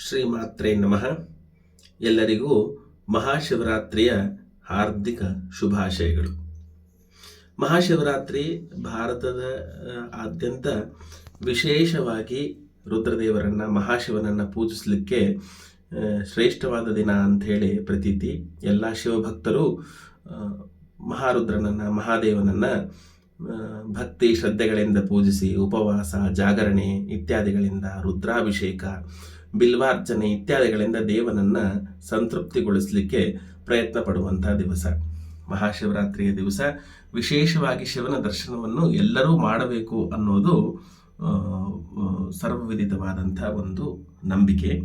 ಶ್ರೀಮಾತ್ರೇ ನಮಃ. ಎಲ್ಲರಿಗೂ ಮಹಾಶಿವರಾತ್ರಿಯ ಹಾರ್ದಿಕ ಶುಭಾಶಯಗಳು. ಮಹಾಶಿವರಾತ್ರಿ ಭಾರತದ ಆದ್ಯಂತ ವಿಶೇಷವಾಗಿ ರುದ್ರದೇವರನ್ನು, ಮಹಾಶಿವನನ್ನು ಪೂಜಿಸಲಿಕ್ಕೆ ಶ್ರೇಷ್ಠವಾದ ದಿನ ಅಂಥೇಳಿ ಪ್ರತೀತಿ. ಎಲ್ಲ ಶಿವಭಕ್ತರು ಮಹಾರುದ್ರನನ್ನು, ಮಹಾದೇವನನ್ನು ಭಕ್ತಿ ಶ್ರದ್ಧೆಗಳಿಂದ ಪೂಜಿಸಿ, ಉಪವಾಸ, ಜಾಗರಣೆ ಇತ್ಯಾದಿಗಳಿಂದ ರುದ್ರಾಭಿಷೇಕ ಬಿಲ್ವಾರ್ಚನೆ ಇತ್ಯಾದಿಗಳಿಂದ ದೇವನನ್ನ ಸಂತೃಪ್ತಿಗೊಳಿಸಲಿಕ್ಕೆ ಪ್ರಯತ್ನ ಪಡುವಂತಹ ದಿವಸ. ಮಹಾಶಿವರಾತ್ರಿಯ ದಿವಸ. ವಿಶೇಷವಾಗಿ ಶಿವನ ದರ್ಶನವನ್ನು ಎಲ್ಲರೂ ಮಾಡಬೇಕು ಅನ್ನೋದು ಸರ್ವವಿದಿತವಾದಂಥ ಒಂದು ನಂಬಿಕೆ.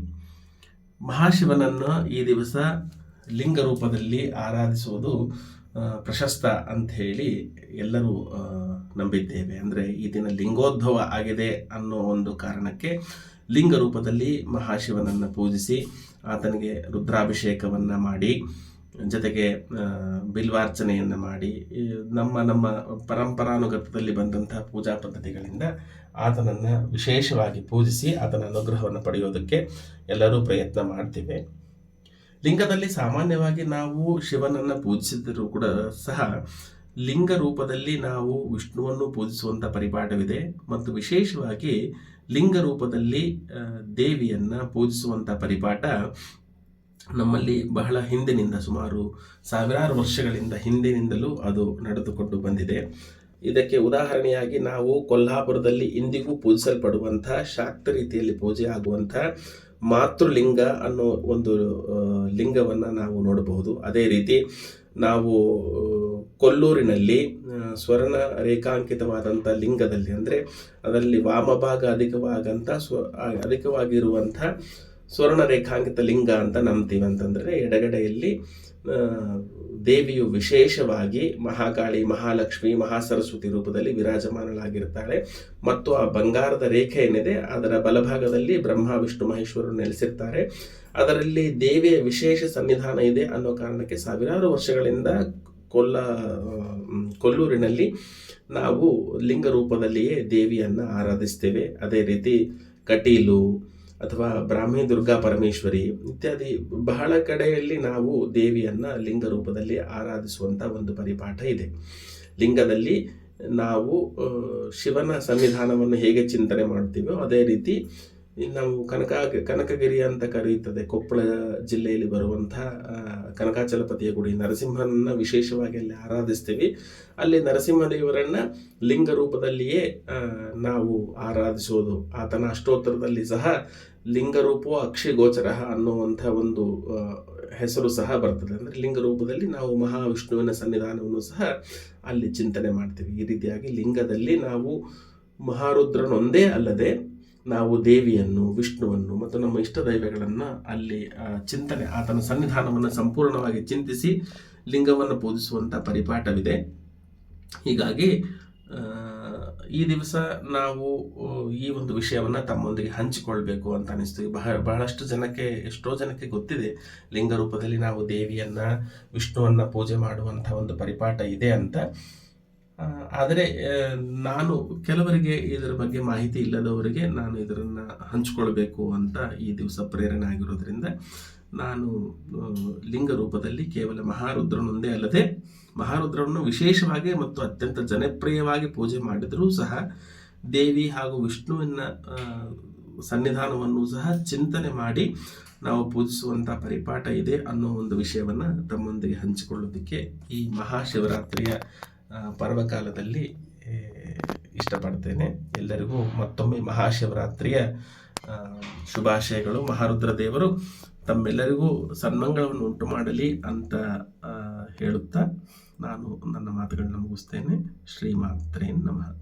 ಮಹಾಶಿವನನ್ನು ಈ ದಿವಸ ಲಿಂಗ ರೂಪದಲ್ಲಿ ಆರಾಧಿಸುವುದು ಪ್ರಶಸ್ತ ಅಂತ ಹೇಳಿ ಎಲ್ಲರೂ ನಂಬಿದ್ದೇವೆ. ಅಂದರೆ ಈ ದಿನ ಲಿಂಗೋದ್ಭವ ಆಗಿದೆ ಅನ್ನೋ ಒಂದು ಕಾರಣಕ್ಕೆ ಲಿಂಗ ರೂಪದಲ್ಲಿ ಮಹಾಶಿವನನ್ನು ಪೂಜಿಸಿ ಆತನಿಗೆ ರುದ್ರಾಭಿಷೇಕವನ್ನು ಮಾಡಿ, ಜೊತೆಗೆ ಬಿಲ್ವಾರ್ಚನೆಯನ್ನು ಮಾಡಿ ನಮ್ಮ ನಮ್ಮ ಪರಂಪರಾನುಗತದಲ್ಲಿ ಬಂದಂತಹ ಪೂಜಾ ಪದ್ಧತಿಗಳಿಂದ ಆತನನ್ನು ವಿಶೇಷವಾಗಿ ಪೂಜಿಸಿ ಆತನ ಅನುಗ್ರಹವನ್ನು ಪಡೆಯೋದಕ್ಕೆ ಎಲ್ಲರೂ ಪ್ರಯತ್ನ ಮಾಡ್ತೇವೆ. ಲಿಂಗದಲ್ಲಿ ಸಾಮಾನ್ಯವಾಗಿ ನಾವು ಶಿವನನ್ನು ಪೂಜಿಸಿದರೂ ಕೂಡ ಸಹ ಲಿಂಗ ರೂಪದಲ್ಲಿ ನಾವು ವಿಷ್ಣುವನ್ನು ಪೂಜಿಸುವಂಥ ಪರಿಪಾಠವಿದೆ. ಮತ್ತು ವಿಶೇಷವಾಗಿ ಲಿಂಗ ರೂಪದಲ್ಲಿ ದೇವಿಯನ್ನು ಪೂಜಿಸುವಂಥ ಪರಿಪಾಠ ನಮ್ಮಲ್ಲಿ ಬಹಳ ಹಿಂದಿನಿಂದ ಸುಮಾರು ಸಾವಿರಾರು ವರ್ಷಗಳಿಂದ ಹಿಂದಿನಿಂದಲೂ ಅದು ನಡೆದುಕೊಂಡು ಬಂದಿದೆ. ಇದಕ್ಕೆ ಉದಾಹರಣೆಯಾಗಿ ನಾವು ಕೊಲ್ಹಾಪುರದಲ್ಲಿ ಇಂದಿಗೂ ಪೂಜಿಸಲ್ಪಡುವಂಥ ಶಾಕ್ತ ರೀತಿಯಲ್ಲಿ ಪೂಜೆ ಆಗುವಂಥ ಮಾತೃಲಿಂಗ ಅನ್ನೋ ಒಂದು ಲಿಂಗವನ್ನು ನಾವು ನೋಡಬಹುದು. ಅದೇ ರೀತಿ ನಾವು ಕೊಲ್ಲೂರಿನಲ್ಲಿ ಸ್ವರ್ಣ ರೇಖಾಂಕಿತವಾದಂಥ ಲಿಂಗದಲ್ಲಿ ಅಂದರೆ ಅದರಲ್ಲಿ ವಾಮಭಾಗ ಅಧಿಕವಾಗಂಥ ಸ್ವ ಅಧಿಕವಾಗಿರುವಂಥ ಸ್ವರ್ಣ ರೇಖಾಂಕಿತ ಲಿಂಗ ಅಂತ ನಂಬ್ತೀವಿ ಅಂತಂದರೆ ಎಡಗಡೆಯಲ್ಲಿ ದೇವಿಯು ವಿಶೇಷವಾಗಿ ಮಹಾಕಾಳಿ, ಮಹಾಲಕ್ಷ್ಮಿ, ಮಹಾಸರಸ್ವತಿ ರೂಪದಲ್ಲಿ ವಿರಾಜಮಾನಳಾಗಿರ್ತಾಳೆ. ಮತ್ತು ಆ ಬಂಗಾರದ ರೇಖೆ ಏನಿದೆ, ಅದರ ಬಲಭಾಗದಲ್ಲಿ ಬ್ರಹ್ಮ, ವಿಷ್ಣು, ಮಹೇಶ್ವರರು ನೆಲೆಸಿರ್ತಾರೆ. ಅದರಲ್ಲಿ ದೇವಿಯ ವಿಶೇಷ ಸನ್ನಿಧಾನ ಇದೆ ಅನ್ನೋ ಕಾರಣಕ್ಕೆ ಸಾವಿರಾರು ವರ್ಷಗಳಿಂದ ಕೊಲ್ಲ ಕೊಲ್ಲೂರಿನಲ್ಲಿ ನಾವು ಲಿಂಗ ರೂಪದಲ್ಲಿಯೇ ದೇವಿಯನ್ನು ಆರಾಧಿಸ್ತೇವೆ. ಅದೇ ರೀತಿ ಕಟೀಲು ಅಥವಾ ಬ್ರಾಹ್ಮಿ ದುರ್ಗಾ ಪರಮೇಶ್ವರಿ ಇತ್ಯಾದಿ ಬಹಳ ಕಡೆಯಲ್ಲಿ ನಾವು ದೇವಿಯನ್ನು ಲಿಂಗ ರೂಪದಲ್ಲಿ ಆರಾಧಿಸುವಂಥ ಒಂದು ಪರಿಪಾಠ ಇದೆ. ಲಿಂಗದಲ್ಲಿ ನಾವು ಶಿವನ ಸಂವಿಧಾನವನ್ನು ಹೇಗೆ ಚಿಂತನೆ ಮಾಡ್ತೀವೋ ಅದೇ ರೀತಿ ನಾವು ಕನಕ ಕನಕಗಿರಿ ಅಂತ ಕರೆಯುತ್ತದೆ, ಕೊಪ್ಪಳ ಜಿಲ್ಲೆಯಲ್ಲಿ ಬರುವಂತಹ ಕನಕಾಚಲಪತಿಯ ಗುಡಿ. ನರಸಿಂಹನನ್ನ ವಿಶೇಷವಾಗಿ ಅಲ್ಲಿ ಆರಾಧಿಸ್ತೀವಿ. ಅಲ್ಲಿ ನರಸಿಂಹದೇವರನ್ನ ಲಿಂಗ ರೂಪದಲ್ಲಿಯೇ ನಾವು ಆರಾಧಿಸೋದು. ಆತನ ಅಷ್ಟೋತ್ತರದಲ್ಲಿ ಸಹ ಲಿಂಗರೂಪೋ ಅಕ್ಷಿಗೋಚರ ಅನ್ನುವಂಥ ಒಂದು ಹೆಸರು ಸಹ ಬರ್ತದೆ. ಅಂದರೆ ಲಿಂಗ ರೂಪದಲ್ಲಿ ನಾವು ಮಹಾವಿಷ್ಣುವಿನ ಸನ್ನಿಧಾನವನ್ನು ಸಹ ಅಲ್ಲಿ ಚಿಂತನೆ ಮಾಡ್ತೀವಿ. ಈ ರೀತಿಯಾಗಿ ಲಿಂಗದಲ್ಲಿ ನಾವು ಮಹಾರುದ್ರನೊಂದೇ ಅಲ್ಲದೆ ನಾವು ದೇವಿಯನ್ನು, ವಿಷ್ಣುವನ್ನು ಮತ್ತು ನಮ್ಮ ಇಷ್ಟ ದೈವಗಳನ್ನು ಅಲ್ಲಿ ಚಿಂತನೆ, ಆತನ ಸನ್ನಿಧಾನವನ್ನು ಸಂಪೂರ್ಣವಾಗಿ ಚಿಂತಿಸಿ ಲಿಂಗವನ್ನು ಪೂಜಿಸುವಂಥ ಪರಿಪಾಠವಿದೆ. ಹೀಗಾಗಿ ಈ ದಿವಸ ನಾವು ಈ ಒಂದು ವಿಷಯವನ್ನು ತಮ್ಮೊಂದಿಗೆ ಹಂಚಿಕೊಳ್ಬೇಕು ಅಂತ ಅನಿಸ್ತು. ಬಹಳ ಬಹಳಷ್ಟು ಜನಕ್ಕೆ, ಎಷ್ಟೋ ಜನಕ್ಕೆ ಗೊತ್ತಿದೆ, ಲಿಂಗ ರೂಪದಲ್ಲಿ ನಾವು ದೇವಿಯನ್ನು, ವಿಷ್ಣುವನ್ನು ಪೂಜೆ ಮಾಡುವಂಥ ಒಂದು ಪರಿಪಾಠ ಇದೆ ಅಂತ. ಆದರೆ ನಾನು ಕೆಲವರಿಗೆ ಇದರ ಬಗ್ಗೆ ಮಾಹಿತಿ ಇಲ್ಲದವರಿಗೆ ನಾನು ಇದರನ್ನ ಹಂಚಿಕೊಳ್ಬೇಕು ಅಂತ ಈ ದಿವಸ ಪ್ರೇರಣೆ ಆಗಿರೋದ್ರಿಂದ ನಾನು ಲಿಂಗ ರೂಪದಲ್ಲಿ ಕೇವಲ ಮಹಾರುದ್ರನೊಂದೇ ಅಲ್ಲದೆ ಮಹಾರುದ್ರವನ್ನು ವಿಶೇಷವಾಗಿ ಮತ್ತು ಅತ್ಯಂತ ಜನಪ್ರಿಯವಾಗಿ ಪೂಜೆ ಮಾಡಿದರೂ ಸಹ ದೇವಿ ಹಾಗೂ ವಿಷ್ಣುವಿನ ಸನ್ನಿಧಾನವನ್ನು ಸಹ ಚಿಂತನೆ ಮಾಡಿ ನಾವು ಪೂಜಿಸುವಂಥ ಪರಿಪಾಠ ಇದೆ ಅನ್ನೋ ಒಂದು ವಿಷಯವನ್ನು ತಮ್ಮೊಂದಿಗೆ ಹಂಚಿಕೊಳ್ಳೋದಕ್ಕೆ ಈ ಮಹಾಶಿವರಾತ್ರಿಯ ಪರ್ವಕಾಲದಲ್ಲಿ ಇಷ್ಟಪಡ್ತೇನೆ. ಎಲ್ಲರಿಗೂ ಮತ್ತೊಮ್ಮೆ ಮಹಾಶಿವರಾತ್ರಿಯ ಶುಭಾಶಯಗಳು. ಮಹಾರುದ್ರ ದೇವರು ತಮ್ಮೆಲ್ಲರಿಗೂ ಸನ್ಮಂಗಳವನ್ನು ಉಂಟು ಮಾಡಲಿ ಅಂತ ಹೇಳುತ್ತಾ ನಾನು ನನ್ನ ಮಾತುಗಳನ್ನು ಮುಗಿಸ್ತೇನೆ. ಶ್ರೀಮಾತ್ರೇ ನಮಃ.